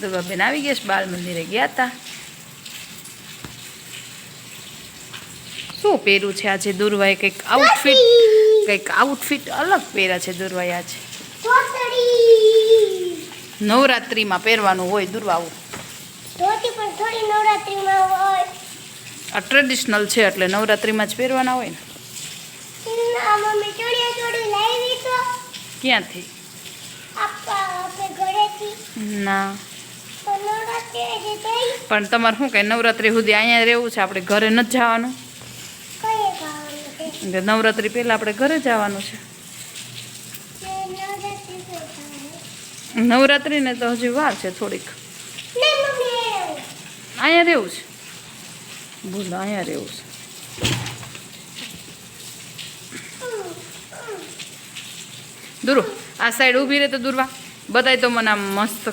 દુર્ગાબેન આવી ગયા છે બાલ મંદિરે ગયા હતા શું પહેર્યું છે આજે દુર્વાએ? કંઈક આઉટફિટ કંઈક આઉટફિટ અલગ પહેર્યા છે દુર્વાએ આજે. નવરાત્રિમાં પહેરવાનું હોય હોય. આ ટ્રેડિશનલ છે એટલે નવરાત્રિમાં જ પહેરવાના હોય ને. ક્યાંથી? ના તો નવરાત્રી જે થઈ પણ તમારે શું કે નવરાત્રિ સુધી અહીંયા રહેવું છે? આપણે ઘરે નથી જવાનું. નવરાત્રી પહેલાં આપણે ઘરે જવાનું છે. નવરાત્રિને તો હજી વાર છે થોડીક. અહીંયા રહેવું છે. બોલો અહીંયા રહેવું છે. દૂર આ સાઈડ ઊભી રહે તો દૂરવા. બધાય તો મને આમ મસ્ત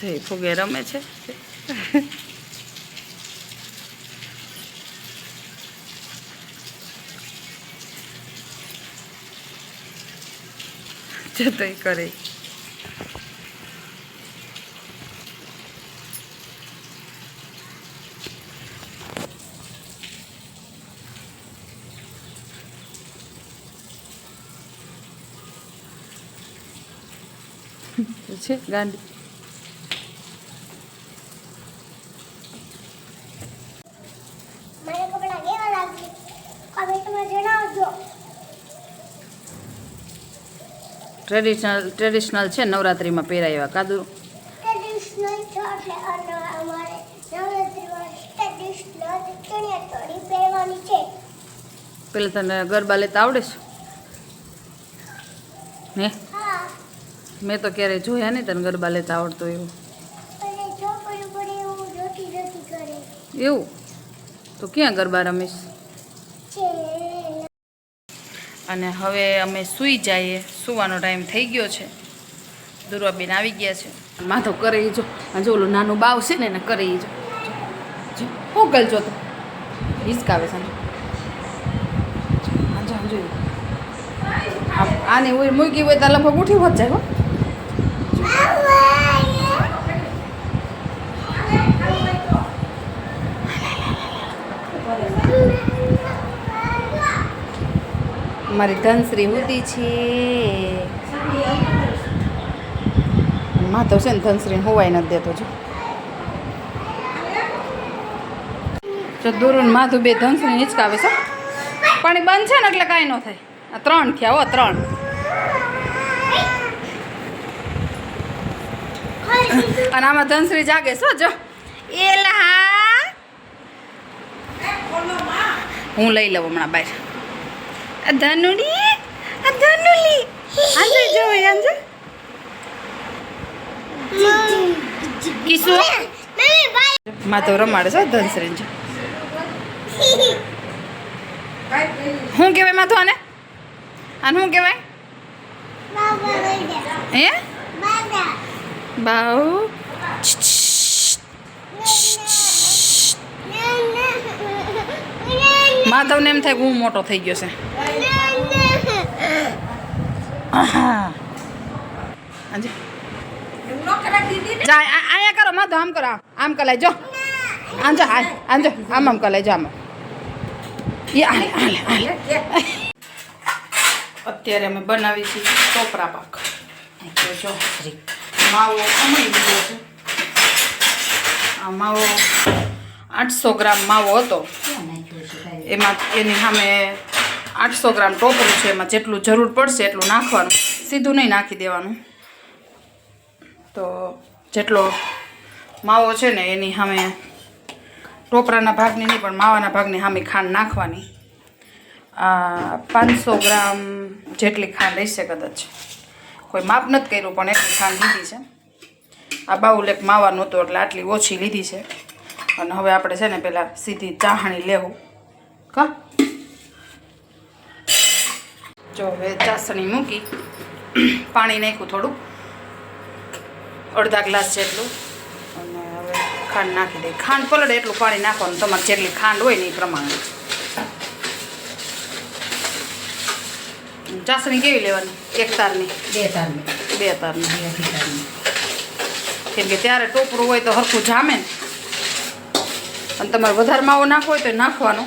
જય ફુગે રમે છે. જતોય કરે. છે ગાંડી મને કપડા કેવા લાગે કમેન્ટમાં જણાવજો ટ્રેડિશનલ ટ્રેડિશનલ છે નવરાત્રિમાં પહેરાય એવા. કાદુ? પેલા તને ગરબા લેતા આવડે છે? હે? મેં તો ક્યારેય જોયા નહીં તને ગરબા લેતા આવડતો એવું. એવું? તો ક્યાં ગરબા રમીશ છે અને હવે અમે સૂઈ જઈએ. સૂવાનો ટાઈમ થઈ ગયો છે. દુર્વાબેન આવી ગયા છે. માથો કરી જો. જો ઓલું નાનું બાવ છે ને એને કરી જો. જો. હું ગલજો તો. હિસકાવે છે આને. મૂકી હોય તો લગભગ ઉઠી હોત જાય હો. મારી ધનશ્રી હુતી છે. માં છે ને ધનશ્રીને હોવાય નથી દેતો જો. જો દોરું માધુ બે ધનશ્રી હિંચકાવે છે. પણ એ બંધ છે ને એટલે કાંઈ ન થાય. આ ત્રણ થયા હો, ત્રણ. અને આમાં ધનશ્રી જાગે છો જો. એલા. હું લઈ લઉં હમણાં બહાર. આ ધનુડી આ ધનુલી આંજે જો આંજે કિસુ મમ્મી ભાઈ માં તો રમાડે છે ધનશ્રી જો શું કહેવાય માથું આને આને શું કહેવાય બાબા લઈ હે બાબા બાઉ માધવને એમ થાય કે હું મોટો થઈ ગયો છે. હાજી. અહીંયા કરો માધવ આમ કરો. આમ કલાય જો. આમ જો હાલ આમ આમ કલાય જો આમ. એ અત્યારે અમે બનાવી છીએ ટોપરા પાક. જો માવો, અમારી દીધો છે. આ માવો આઠસો ગ્રામ માવો હતો. એમાં એની સામે આઠસો ગ્રામ ટોપરું છે, એમાં જેટલું જરૂર પડશે એટલું નાખવાનું. સીધું નહીં નાખી દેવાનું. તો જેટલો માવો છે ને, એની સામે ટોપરાના ભાગની નહીં, પણ માવાના ભાગની સામે ખાંડ નાખવાની. પાંચસો ગ્રામ જેટલી ખાંડ હશે કદાચ. કોઈ માપ નથી કર્યું, પણ એટલી ખાંડ લીધી છે. આ બાઉલ એક માવાનું હતું, એટલે આટલી ઓછી લીધી છે. અને હવે આપણે છે ને પેલા સીધી ચાહણી લેવું. ક? જો હવે ચાસણી મૂકી પાણી નાખ્યું થોડું. અડધા ગ્લાસ જેટલું. અને હવે ખાંડ નાખી દઈએ. ખાંડ પલળે એટલું પાણી નાખવાનું. તમારે જેટલી ખાંડ હોય ને એ પ્રમાણે. ચાસણી કેવી લેવાની? એક તારની? બે તારની. બે તારની. બે તારની. કેમ કે ત્યારે ટોપરું હોય તો હરખું જામે ને. અને તમારે વધારે માવો નાખવો હોય તો નાખવાનો.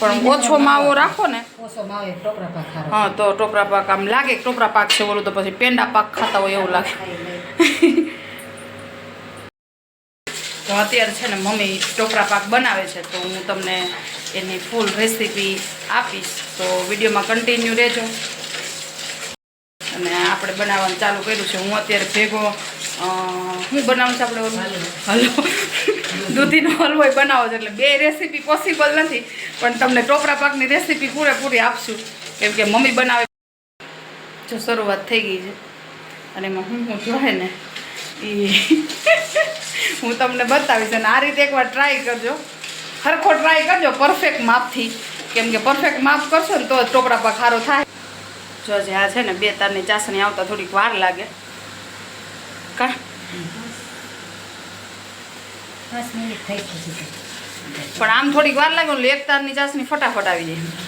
પણ ઓછો માવો રાખો ને. ઓછો માવે ટોકરા પાક હા તો ટોપરા પાક આમ લાગે ટોપરા પાક છે બોલું તો પછી પેંડા પાક ખાતા હોય એવું લાગે. તો અત્યારે છે ને મમ્મી ટોપરા પાક બનાવે છે તો હું તમને એની ફૂલ રેસીપી આપીશ. તો વિડીયોમાં કન્ટિન્યુ રહેજો. અને આપણે બનાવવાનું ચાલુ કર્યું છે. હું અત્યારે ભેગો હું બનાવું છું આપણે? હલવો દૂધીનો હલવો એ બનાવો છો એટલે બે રેસીપી પોસિબલ નથી, પણ તમને ટોપરા પાકની રેસીપી પૂરેપૂરી આપશું. કેમ કે મમ્મી બનાવે. જો શરૂઆત થઈ ગઈ છે. અને એમાં હું હું જોહે ને એ હું તમને બતાવીશ અને આ રીતે એકવાર ટ્રાય કરજો. ખરખો ટ્રાય કરજો પરફેક્ટ માપથી. કેમ કે પરફેક્ટ માપ કરશો ને તો ટોપરા પાક સારો થાય. જો જે આ છે ને, બે તારની ચાસણી આવતા થોડીક વાર લાગે. કા પાંચ મિનિટ થઈ પછી તો. પણ આમ થોડીક વાર લાગે એટલે એક તારની ચાસણી ફટાફટ આવી જાય.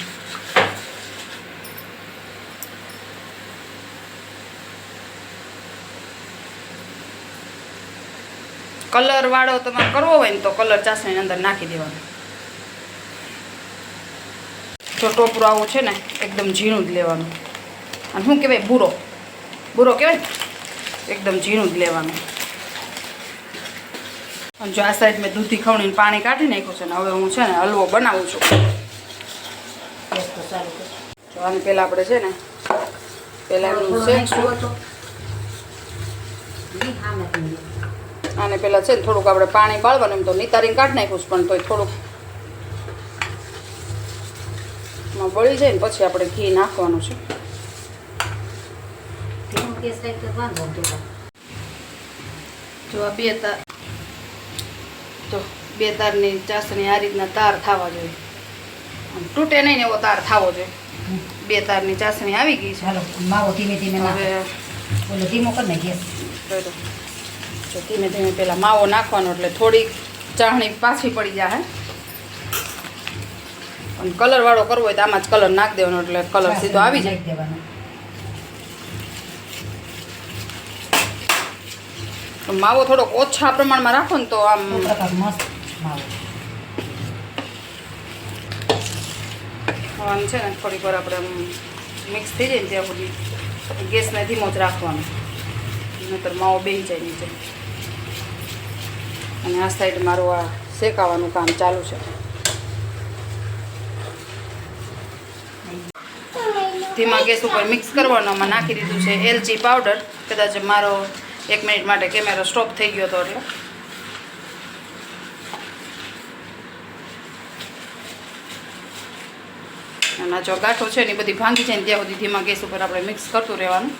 કલર વાળો તમારે કરવો હોય ને તો કલર ચાસણી અંદર નાખી દેવાનો. જો ટોપરું આવું છે ને એકદમ ઝીણું જ લેવાનું. અને શું કહેવાય? ભૂરો. ભૂરો કહેવાય ને? એકદમ ઝીણું જ લેવાનું. અને જો આ સાઈડ મેં દૂધી ખવણીને પાણી કાઢી નાખ્યું છે ને હવે હું છે ને હલવો બનાવું છું. જો આને પહેલાં આપણે છે ને પહેલાં એમનું શેકશું. આને પહેલાં છે ને થોડુંક આપણે પાણી બાળવાનું એમ તો નિતારીને કાઢી નાખ્યું છે પણ તોય થોડુંક. બળી જાય ને પછી આપણે ઘી નાખવાનું છે. ગેસ તો વાંધો કાંઈ. જો આ બે તાર તો બે તારની ચાસણી આ રીતના તાર થવા જોઈએ. તૂટે નહીં ને એવો તાર થવો જોઈએ. બે તારની ચાસણી આવી ગઈ છે. હાલો માવો ધીમે ધીમે હવે ઓલો ધીમો કર ગેસ તો ધીમે ધીમે પેલા માવો નાખવાનો એટલે થોડીક ચાહણી પાછી પડી જાય અને કલર વાળો કરવો હોય તો આમાં જ કલર નાખી દેવાનો એટલે કલર સીધો આવી જાય. દેવાનો. તો માવો થોડોક ઓછા પ્રમાણમાં રાખો ને તો આમ મસ્ત માવો. આમ છે ને થોડીક વાર આપણે આમ મિક્સ થઈ જાય ને ત્યાં સુધી ગેસને ધીમો જ રાખવાનો. નહીતર માવો બેહી જાય નીચે. અને આ સાઈડ મારું આ શેકાવાનું કામ ચાલુ છે. ધીમા ગેસ ઉપર મિક્સ કરવાનો. આમાં નાખી દીધું છે એલચી પાવડર કદાચ મારો એક મિનિટ માટે કેમેરો સ્ટોપ થઈ ગયો હતો એટલે. અને જો ગાંઠો છે ને એ બધી ભાંગી જાય ને ત્યાં સુધી ધીમા ગેસ ઉપર આપણે મિક્સ કરતું રહેવાનું.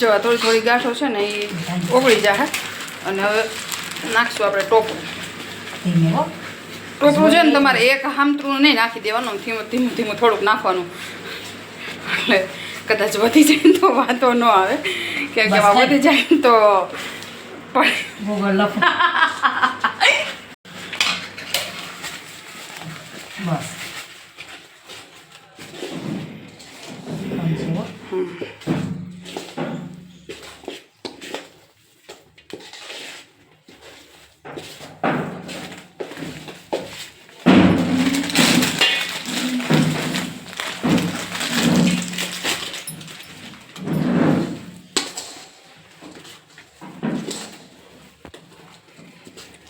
જો આ થોડી થોડી ગાંઠો છે ને એ ઓગળી જાય અને હવે નાખશું આપણે ટોપરું ટોપરું છે ને તમારે એક હામતરું નહીં નાખી દેવાનું ધીમું ધીમું ધીમું થોડુંક નાખવાનું. એટલે કદાચ વધી જાય તો વાંધો ન આવે. કેમ કે વધી જાય તો બસ.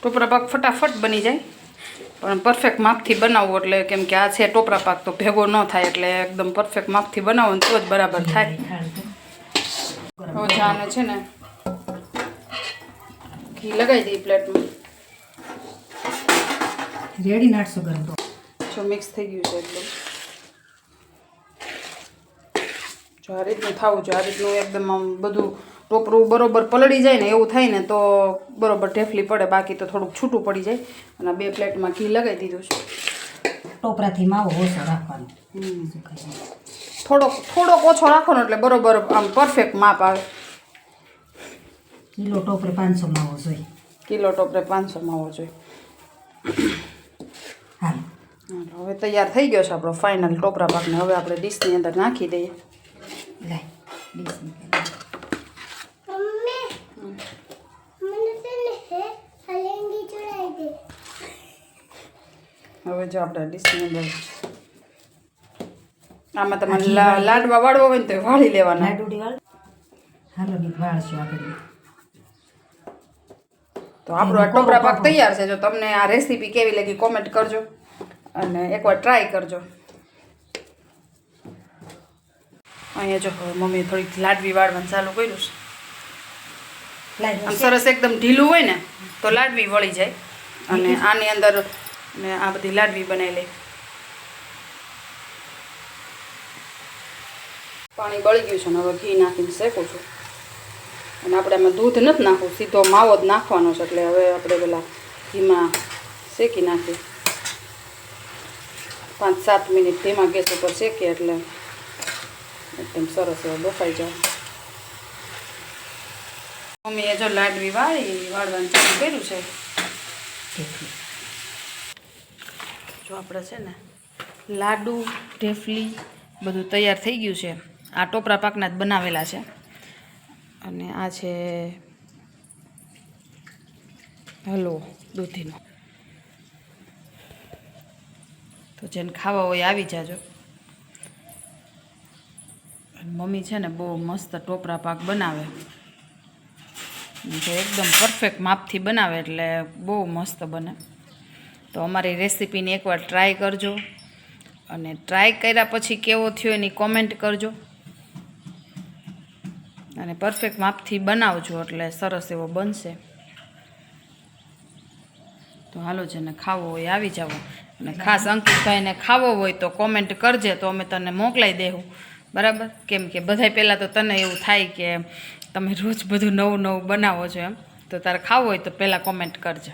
ટોપરા પાક ફટાફટ બની જાય. પણ પરફેક્ટ માપથી બનાવવું એટલે કેમ કે આ છે ટોપરા પાક તો ભેગો ન થાય એટલે એકદમ પરફેક્ટ માપથી બનાવો ને તો જ બરાબર થાય. હવે છે ને ઘી લગાવી દઈએ પ્લેટમાં. રેડી નાખશો ગરમ તો. જો મિક્સ થઈ ગયું છે એકદમ. જો આ રીતનું થવું જો આ રીતનું એકદમ આમ બધું ટોપરું બરોબર પલળી જાય ને એવું થાય ને તો બરોબર ઢેફલી પડે બાકી તો થોડુંક છૂટું પડી જાય. અને બે પ્લેટમાં ઘી લગાવી દીધું છે. ટોપરાથી માવો ઓછો રાખવાનો. થોડોક થોડોક ઓછો રાખો ને એટલે બરોબર આમ પરફેક્ટ માપ આવે. કિલો ટોપરે પાંચસો માવો જોઈએ. કિલો ટોપરે પાંચસો માવો જોઈએ. હાલો. હવે તૈયાર થઈ ગયો છે આપણો ફાઇનલ ટોપરા પાકને. હવે આપણે ડીશની અંદર નાખી દઈએ. લાય ડીશ મૂકી. મમ્મી મને છે ને હે હલેંગી ચડાવી દે હવે જો આપણે ડીશની અંદર આમાં તમારે લાડવા વાળવો હોય ને તો વાળી લેવાના. હાલો ની વાળશું આપણે તો આપણો આ ટોપરા પાક તૈયાર છે. જો તમને આ રેસીપી કેવી લાગી કોમેન્ટ કરજો. અને એકવાર ટ્રાય કરજો. અહીંયા જો હવે મમ્મીએ થોડીક લાડવી વાળવાનું ચાલુ કર્યું છે. આમ સરસ એકદમ ઢીલું હોય ને તો લાડવી વળી જાય. અને આની અંદર મેં આ બધી લાડવી બનાવી લઈ. પાણી બળી ગયું છે ને હવે ઘી નાખીને શેકું છું. અને આપણે આમાં દૂધ નથી નાખવું, સીધો માવો જ નાખવાનો છે, એટલે હવે આપણે પેલા ઘીમાં શેકી નાખીએ. પાંચ સાત મિનિટ ધીમા ગેસ ઉપર શેકીએ એટલે એકદમ સરસ એવો બફાઈ જાય. મમ્મીએ જો લાડવી વાળી વાળવાનું ચાલુ કર્યું છે. જો આપણે છે ને, લાડુ, ઢેફલી બધું તૈયાર થઈ ગયું છે. આ ટોપરા પાકના જ બનાવેલા છે. અને આ છે હલવો દૂધીનો. તો જેને ખાવા હોય આવી જાજો. મમ્મી છે ને બહુ મસ્ત ટોપરા પાક બનાવે. તો એકદમ પરફેક્ટ માપથી બનાવે એટલે બહુ મસ્ત બને. તો અમારી રેસીપીને એકવાર ટ્રાય કરજો. અને ટ્રાય કર્યા પછી કેવો થયો એની કોમેન્ટ કરજો. અને પરફેક્ટ માપથી બનાવજો એટલે સરસ એવો બનશે. તો હાલો જેને ખાવો હોય આવી જાવ અને ખાસ અંકિતભાઈને ખાવો હોય તો કોમેન્ટ કરજે તો અમે તને મોકલાઈ દેવું બરાબર? કેમ કે બધાય પહેલાં તો તને એવું થાય કે તમે રોજ બધું નવું નવું બનાવો છો એમ. તો તારે ખાવું હોય તો પહેલાં કોમેન્ટ કરજે.